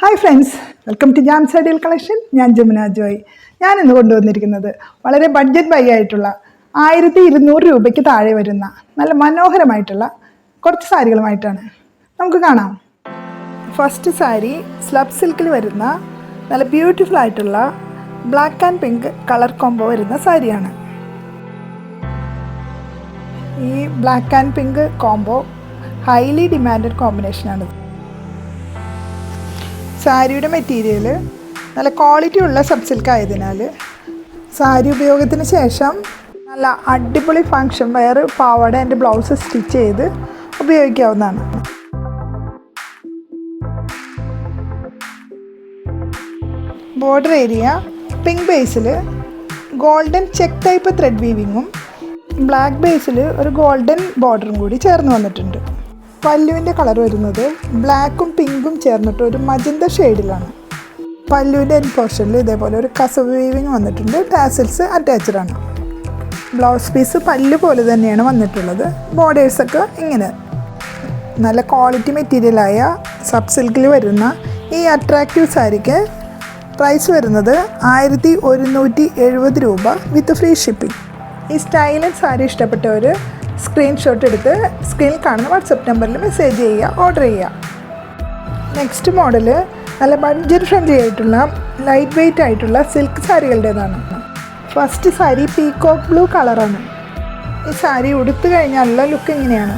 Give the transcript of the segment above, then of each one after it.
Hi friends welcome to jam സൈഡിൽ collection ഞാൻ ജമുന ജോയ്. ഞാൻ ഇന്ന് കൊണ്ടുവന്നിരിക്കുന്നത് വളരെ ബഡ്ജറ്റ് ബൈ ആയിട്ടുള്ള ആയിരത്തി ഇരുന്നൂറ് രൂപയ്ക്ക് താഴെ വരുന്ന നല്ല മനോഹരമായിട്ടുള്ള കുറച്ച് സാരികളുമായിട്ടാണ്. നമുക്ക് കാണാം. ഫസ്റ്റ് സാരി സ്ലബ് സിൽക്കിൽ വരുന്ന നല്ല ബ്യൂട്ടിഫുൾ ആയിട്ടുള്ള black and pink colour combo വരുന്ന സാരിയാണ്. ഈ black and pink combo highly demanded കോമ്പിനേഷനാണ് സാരിയുടെ മെറ്റീരിയൽ നല്ല ക്വാളിറ്റി ഉള്ള സബ് സിൽക്ക് ആയതിനാൽ സാരി ഉപയോഗത്തിന് ശേഷം നല്ല അടിപൊളി ഫങ്ഷൻ വയർ പാവാട എന്റെ ബ്ലൗസ് സ്റ്റിച്ച് ചെയ്ത് ഉപയോഗിക്കാവുന്നതാണ്. ബോർഡർ ഏരിയ പിങ്ക് ബേസിൽ ഗോൾഡൻ ചെക്ക് ടൈപ്പ് ത്രെഡ് വീവിങ്ങും ബ്ലാക്ക് ബേസിൽ ഒരു ഗോൾഡൻ ബോർഡറും കൂടി ചേർന്ന് വന്നിട്ടുണ്ട്. പല്ലുവിന്റെ കളർ വരുന്നത് ബ്ലാക്കും പിങ്കും ചേർന്നിട്ട് ഒരു മജന്ത ഷെയ്ഡിലാണ്. പല്ലുവിന്റെ എൻ പോർഷനിൽ ഇതേപോലെ ഒരു കസവ് വീവിങ് വന്നിട്ടുണ്ട്. ടാസൽസ് അറ്റാച്ച്ഡ് ആണ്. ബ്ലൗസ് പീസ് പല്ല് പോലെ തന്നെയാണ് വന്നിട്ടുള്ളത്. ബോർഡേഴ്സൊക്കെ ഇങ്ങനെ. നല്ല ക്വാളിറ്റി മെറ്റീരിയലായ സബ് സിൽക്കിൽ വരുന്ന ഈ അട്രാക്റ്റീവ് സാരിക്ക് പ്രൈസ് വരുന്നത് ആയിരത്തി ഒരുന്നൂറ്റി എഴുപത് രൂപ വിത്ത് ഫ്രീ ഷിപ്പിംഗ് ഈ സ്റ്റൈലൻ സാരി ഇഷ്ടപ്പെട്ടവർ സ്ക്രീൻഷോട്ട് എടുത്ത് സ്ക്രീനിൽ കാണുന്ന വാട്സപ്പ് നമ്പറിൽ മെസ്സേജ് ചെയ്യുക ഓർഡർ ചെയ്യുക. നെക്സ്റ്റ് മോഡൽ നല്ല ബഡ്ജറ്റ് ഫ്രണ്ട്ലി ആയിട്ടുള്ള ലൈറ്റ് വെയ്റ്റ് ആയിട്ടുള്ള സിൽക്ക് സാരികളുടേതാണ്. ഫസ്റ്റ് സാരി പീകോക്ക് ബ്ലൂ കളറാണ് ഈ സാരി ഉടുത്തു കഴിഞ്ഞാലുള്ള ലുക്ക് ഇങ്ങനെയാണ്.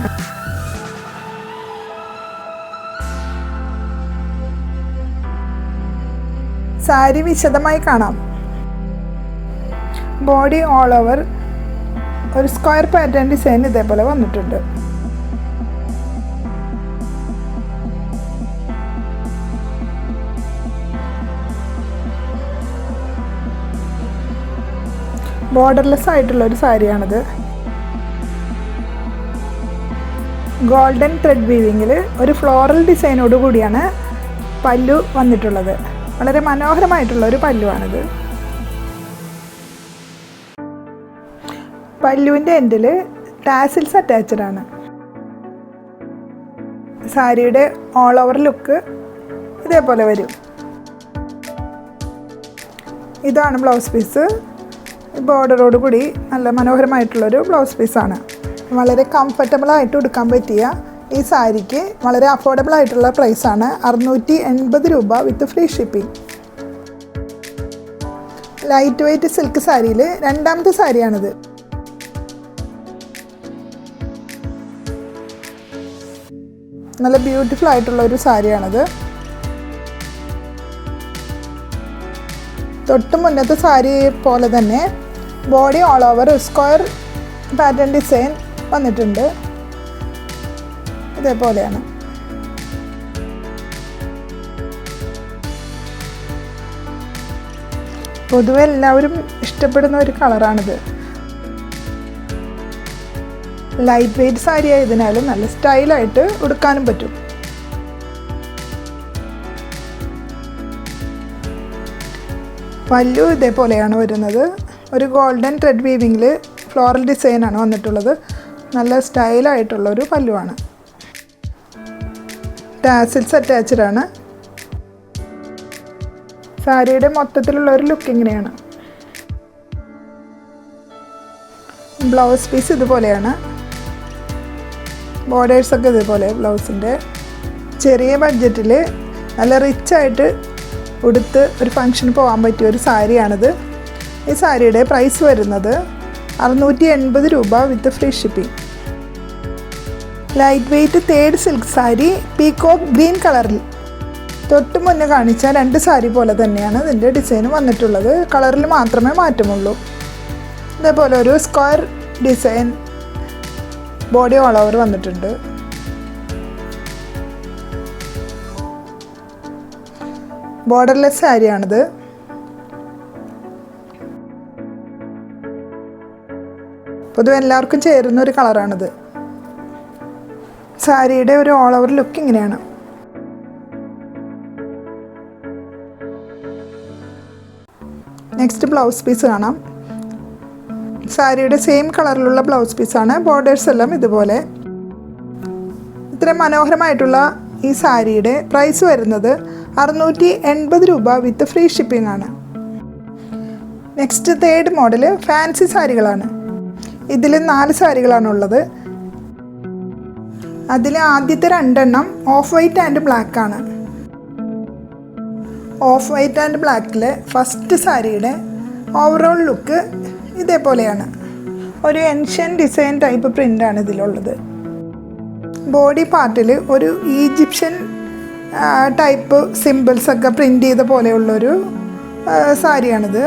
സാരി വിശദമായി കാണാം. ബോഡി ഓൾ ഓവർ ഒരു സ്ക്വയർ പാറ്റേൺ ഡിസൈൻ ഇതേപോലെ വന്നിട്ടുണ്ട്. ബോർഡർലെസ് ആയിട്ടുള്ള ഒരു സാരിയാണിത്. ഗോൾഡൻ ത്രെഡ് വീവിങ്ങിൽ ഒരു ഫ്ലോറൽ ഡിസൈനോട് കൂടിയാണ് പല്ലു വന്നിട്ടുള്ളത്. വളരെ മനോഹരമായിട്ടുള്ള ഒരു പല്ലുവാണിത്. പല്ലുവിന്റെ എൻഡിൽ ടാസിൽസ് അറ്റാച്ച്ഡ് ആണ്. സാരിയുടെ ഓൾ ഓവർ ലുക്ക് ഇതേപോലെ വരും. ഇതാണ് ബ്ലൗസ് പീസ് ബോർഡറോട് കൂടി നല്ല മനോഹരമായിട്ടുള്ളൊരു ബ്ലൗസ് പീസാണ് വളരെ കംഫർട്ടബിളായിട്ട് ഉടുക്കാൻ പറ്റിയ ഈ സാരിക്ക് വളരെ അഫോർഡബിൾ ആയിട്ടുള്ള പ്രൈസാണ് അറുന്നൂറ്റി എൺപത് രൂപ with free shipping light weight silk സാരിയിൽ രണ്ടാമത്തെ സാരിയാണിത്. നല്ല ബ്യൂട്ടിഫുൾ ആയിട്ടുള്ള ഒരു സാരിയാണിത്. തൊട്ട് മുന്നത്തെ സാരി പോലെ തന്നെ body all over square pattern design വന്നിട്ടുണ്ട്. ഇതേപോലെയാണ്. പൊതുവെ എല്ലാവരും ഇഷ്ടപ്പെടുന്ന ഒരു കളറാണിത് ലൈറ്റ് വെയ്റ്റ് സാരി ആയതിനാലും നല്ല സ്റ്റൈലായിട്ട് ഉടുക്കാനും പറ്റും. പല്ലു ഇതേപോലെയാണ് വരുന്നത്. ഒരു ഗോൾഡൻ ത്രെഡ് വീവിങ്ങിൽ ഫ്ലോറൽ ഡിസൈനാണ് വന്നിട്ടുള്ളത്. നല്ല സ്റ്റൈലായിട്ടുള്ള ഒരു പല്ലുവാണ്. ടാസിൽസ് അറ്റാച്ച്ഡ് ആണ്. സാരിയുടെ മൊത്തത്തിലുള്ള ഒരു ലുക്ക് ഇങ്ങനെയാണ്. ബ്ലൗസ് പീസ് ഇതുപോലെയാണ്. ബോർഡേഴ്സൊക്കെ ഇതുപോലെ ബ്ലൗസിന്റെ ചെറിയ ബഡ്ജറ്റിൽ നല്ല റിച്ചായിട്ട് ഉടുത്ത് ഒരു ഫങ്ഷന് പോകാൻ പറ്റിയ ഒരു സാരിയാണിത്. ഈ സാരിയുടെ പ്രൈസ് വരുന്നത് അറുന്നൂറ്റി എൺപത് രൂപ with free shipping. Light weight third silk sari peacock green കളറിൽ തൊട്ട് മുന്നേ കാണിച്ച രണ്ട് സാരി പോലെ തന്നെയാണ് ഇതിന്റെ ഡിസൈൻ വന്നിട്ടുള്ളത്. കളറിൽ മാത്രമേ മാറ്റമുള്ളൂ. ഇതേപോലെ ഒരു square design body all over വന്നിട്ടുണ്ട്. ബോർഡർലെസ് സാരിയാണിത്. പൊതുവെ എല്ലാവർക്കും ചേരുന്ന ഒരു കളറാണിത്. സാരിയുടെ ഒരു ഓൾ ഓവർ ലുക്ക് ഇങ്ങനെയാണ്. നെക്സ്റ്റ് ബ്ലൗസ് പീസ് കാണാം. സാരിയുടെ സെയിം കളറിലുള്ള ബ്ലൗസ് പീസാണ് ബോർഡേഴ്സ് എല്ലാം ഇതുപോലെ. ഇത്ര മനോഹരമായിട്ടുള്ള ഈ സാരിയുടെ പ്രൈസ് വരുന്നത് അറുന്നൂറ്റി എൺപത് രൂപ വിത്ത് ഫ്രീ ഷിപ്പിംഗ് ആണ്. നെക്സ്റ്റ് തേർഡ് മോഡൽ ഫാൻസി സാരികളാണ്. ഇതിൽ നാല് സാരികളാണുള്ളത് അതിൽ ആദ്യത്തെ രണ്ടെണ്ണം ഓഫ് വൈറ്റ് ആൻഡ് ബ്ലാക്ക് ആണ്. ഓഫ് വൈറ്റ് ആൻഡ് ബ്ലാക്കിലെ ഫസ്റ്റ് സാരിയുടെ ഓവറോൾ ലുക്ക് ഇതേപോലെയാണ്. ഒരു എൻഷ്യൻ ഡിസൈൻ ടൈപ്പ് പ്രിന്റാണ് ഇതിലുള്ളത്. ബോഡി പാർട്ടിൽ ഒരു ഈജിപ്ഷ്യൻ ടൈപ്പ് സിമ്പിൾസൊക്കെ പ്രിന്റ് ചെയ്ത പോലെയുള്ളൊരു സാരിയാണിത്.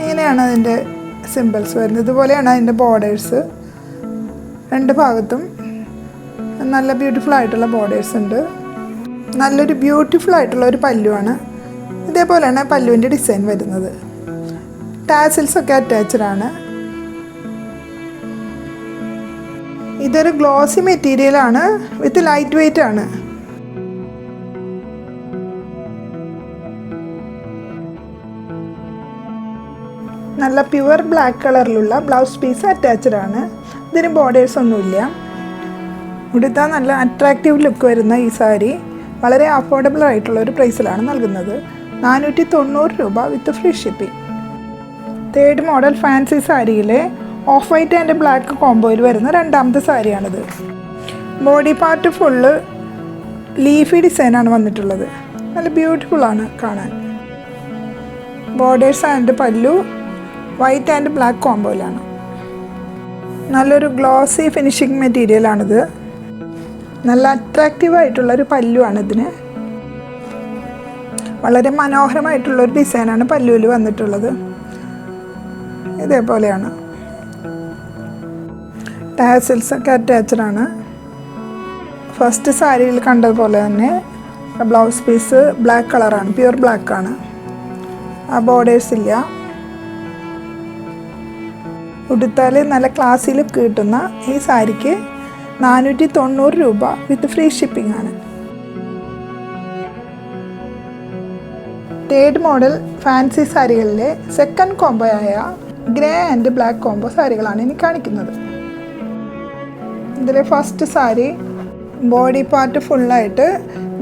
ഇങ്ങനെയാണ് അതിന്റെ സിമ്പിൾസ് വരുന്നത്. ഇതുപോലെയാണ് അതിന്റെ ബോർഡേഴ്സ് രണ്ട് ഭാഗത്തും നല്ല ബ്യൂട്ടിഫുൾ ആയിട്ടുള്ള ബോർഡേഴ്സ് ഉണ്ട്. നല്ലൊരു ബ്യൂട്ടിഫുൾ ആയിട്ടുള്ള ഒരു പല്ലുവാണ്. ഇതേപോലെയാണ് പല്ലുവിന്റെ ഡിസൈൻ വരുന്നത്. ടാസിൽസ് ഒക്കെ അറ്റാച്ച്ഡ് ആണ്. ഇതൊരു ഗ്ലോസി മെറ്റീരിയലാണ് വിത്ത് ലൈറ്റ് വെയിറ്റ് ആണ്. നല്ല പ്യുവർ ബ്ലാക്ക് കളറിലുള്ള ബ്ലൗസ് പീസ് അറ്റാച്ച്ഡ് ആണ്. ഇതിന് ബോർഡേഴ്സ് ഒന്നുമില്ല. ഉടുത്താൽ നല്ല അട്രാക്റ്റീവ് ലുക്ക് വരുന്ന ഈ സാരി. വളരെ അഫോർഡബിൾ ആയിട്ടുള്ള ഒരു പ്രൈസിലാണ് നൽകുന്നത്. നാനൂറ്റി തൊണ്ണൂറ് രൂപ with free shipping third model fancy സാരിയിലെ off white and black കോംബോയിൽ വരുന്ന രണ്ടാമത്തെ സാരിയാണിത്. ബോഡി പാർട്ട് ഫുള്ള് ലീഫി ഡിസൈനാണ് വന്നിട്ടുള്ളത്. നല്ല ബ്യൂട്ടിഫുൾ ആണ് കാണാൻ. ബോർഡേഴ്സ് ആൻഡ് പല്ലു വൈറ്റ് ആൻഡ് ബ്ലാക്ക് കോംബോയിലാണ് നല്ലൊരു ഗ്ലോസി ഫിനിഷിംഗ് മെറ്റീരിയലാണിത് നല്ല അട്രാക്റ്റീവ് ആയിട്ടുള്ളൊരു പല്ലുവാണ് ഇതിന് വളരെ മനോഹരമായിട്ടുള്ളൊരു ഡിസൈനാണ് പല്ലുവിൽ വന്നിട്ടുള്ളത്. ഇതേപോലെയാണ്. ടാസിൽസ് ഒക്കെ അറ്റാച്ച്ഡ് ഫസ്റ്റ് സാരിയിൽ കണ്ടതുപോലെ തന്നെ ബ്ലൗസ് പീസ് ബ്ലാക്ക് കളറാണ് പ്യുവർ ബ്ലാക്ക് ആണ്. ആ ബോർഡേഴ്സ് ഇല്ല. ഉടുത്താൽ നല്ല ക്ലാസ്സിൽ കിട്ടുന്ന ഈ സാരിക്ക് നാനൂറ്റി തൊണ്ണൂറ് രൂപ വിത്ത് ഫ്രീ ഷിപ്പിംഗ് ആണ്. തേർഡ് മോഡൽ ഫാൻസി സാരികളിലെ സെക്കൻഡ് കോംബോ ആയ ഗ്രേ ആൻഡ് ബ്ലാക്ക് കോംബോ സാരികളാണ് ഇനി കാണിക്കുന്നത്. ഇതിലെ ഫസ്റ്റ് സാരി ബോഡി പാർട്ട് ഫുള്ളായിട്ട്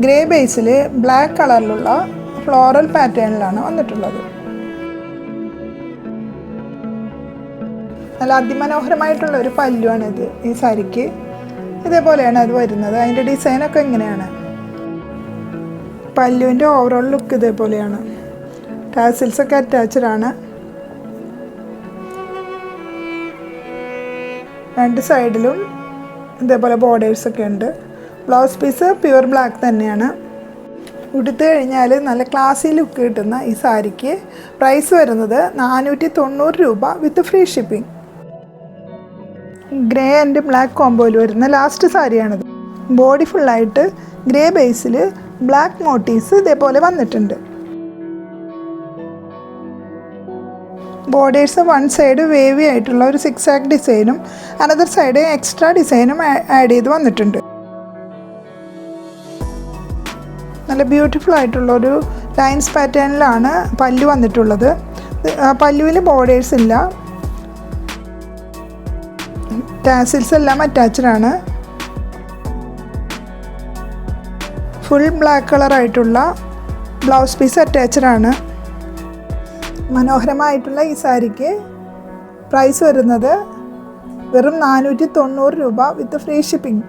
ഗ്രേ ബേസിൽ ബ്ലാക്ക് കളറിലുള്ള ഫ്ലോറൽ പാറ്റേണിലാണ് വന്നിട്ടുള്ളത്. നല്ല അതിമനോഹരമായിട്ടുള്ള ഒരു പല്ലുവാണിത് ഈ സാരിക്ക്. ഇതേപോലെയാണ് അത് വരുന്നത്. അതിന്റെ ഡിസൈനൊക്കെ ഇങ്ങനെയാണ്. പല്ലുവിന്റെ ഓവറോൾ ലുക്ക് ഇതേപോലെയാണ്. ടാസിൽസൊക്കെ അറ്റാച്ച്ഡ് ആണ്. രണ്ട് സൈഡിലും ഇതേപോലെ ബോർഡേഴ്സ് ഒക്കെ ഉണ്ട്. ബ്ലൗസ് പീസ് പ്യുവർ ബ്ലാക്ക് തന്നെയാണ്. ഉടുത്ത് കഴിഞ്ഞാൽ നല്ല ക്ലാസ്സി ലുക്ക് കിട്ടുന്ന ഈ സാരിക്ക് പ്രൈസ് വരുന്നത് നാനൂറ്റി തൊണ്ണൂറ് രൂപ with free shipping grey and black കോംബോയിൽ വരുന്ന ലാസ്റ്റ് സാരിയാണിത്. ബോഡി ഫുള്ളായിട്ട് ഗ്രേ ബേസിൽ ബ്ലാക്ക് മോട്ടീവ്സ് ഇതേപോലെ വന്നിട്ടുണ്ട്. ബോർഡേഴ്സ് വൺ സൈഡ് വേവി ആയിട്ടുള്ള ഒരു സിക്സ് ആക്ക് ഡിസൈനും അനദർ സൈഡ് എക്സ്ട്രാ ഡിസൈനും ആഡ് ചെയ്ത് വന്നിട്ടുണ്ട്. നല്ല ബ്യൂട്ടിഫുൾ ആയിട്ടുള്ള ഒരു ലൈൻസ് പാറ്റേണിലാണ് പല്ലു വന്നിട്ടുള്ളത്. പല്ലുവിൽ ബോർഡേഴ്സ് ഇല്ല. ടാസിൽസ് എല്ലാം അറ്റാച്ച്ഡ് ആണ്. ഫുൾ ബ്ലാക്ക് കളറായിട്ടുള്ള ബ്ലൗസ് പീസ് അറ്റാച്ച്ഡ് ആണ്. മനോഹരമായിട്ടുള്ള ഈ സാരിക്ക് പ്രൈസ് വരുന്നത് വെറും നാനൂറ്റി തൊണ്ണൂറ് രൂപ വിത്ത് ഫ്രീ ഷിപ്പിംഗ്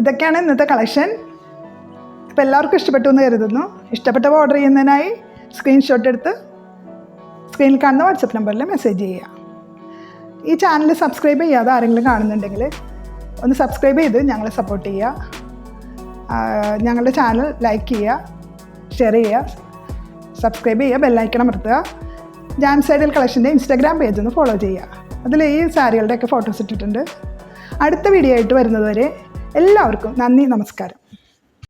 ഇതൊക്കെയാണ് ഇന്നത്തെ കളക്ഷൻ അപ്പോൾ എല്ലാവർക്കും ഇഷ്ടപ്പെട്ടു എന്ന് കരുതുന്നു. ഇഷ്ടപ്പെട്ടവ ഓർഡർ ചെയ്യുന്നതിനായി സ്ക്രീൻഷോട്ട് എടുത്ത് സ്ക്രീനിൽ കാണുന്ന വാട്സപ്പ് നമ്പറിൽ മെസ്സേജ് ചെയ്യുക. ഈ ചാനൽ സബ്സ്ക്രൈബ് ചെയ്യാതെ ആരെങ്കിലും കാണുന്നുണ്ടെങ്കിൽ ഒന്ന് സബ്സ്ക്രൈബ് ചെയ്ത് ഞങ്ങളെ സപ്പോർട്ട് ചെയ്യുക. ഞങ്ങളുടെ ചാനൽ ലൈക്ക് ചെയ്യുക ഷെയർ ചെയ്യുക. സബ്സ്ക്രൈബ് ചെയ്യുക ബെല്ലൈക്കൺ അമർത്തുക. ജാം സൈഡിൽ കളക്ഷന്റെ ഇൻസ്റ്റാഗ്രാം പേജ് ഒന്ന് ഫോളോ ചെയ്യുക. അതിൽ ഈ സാരികളുടെയൊക്കെ ഫോട്ടോസ് ഇട്ടിട്ടുണ്ട്. അടുത്ത വീഡിയോ ആയിട്ട് വരുന്നതുവരെ എല്ലാവർക്കും നന്ദി നമസ്കാരം.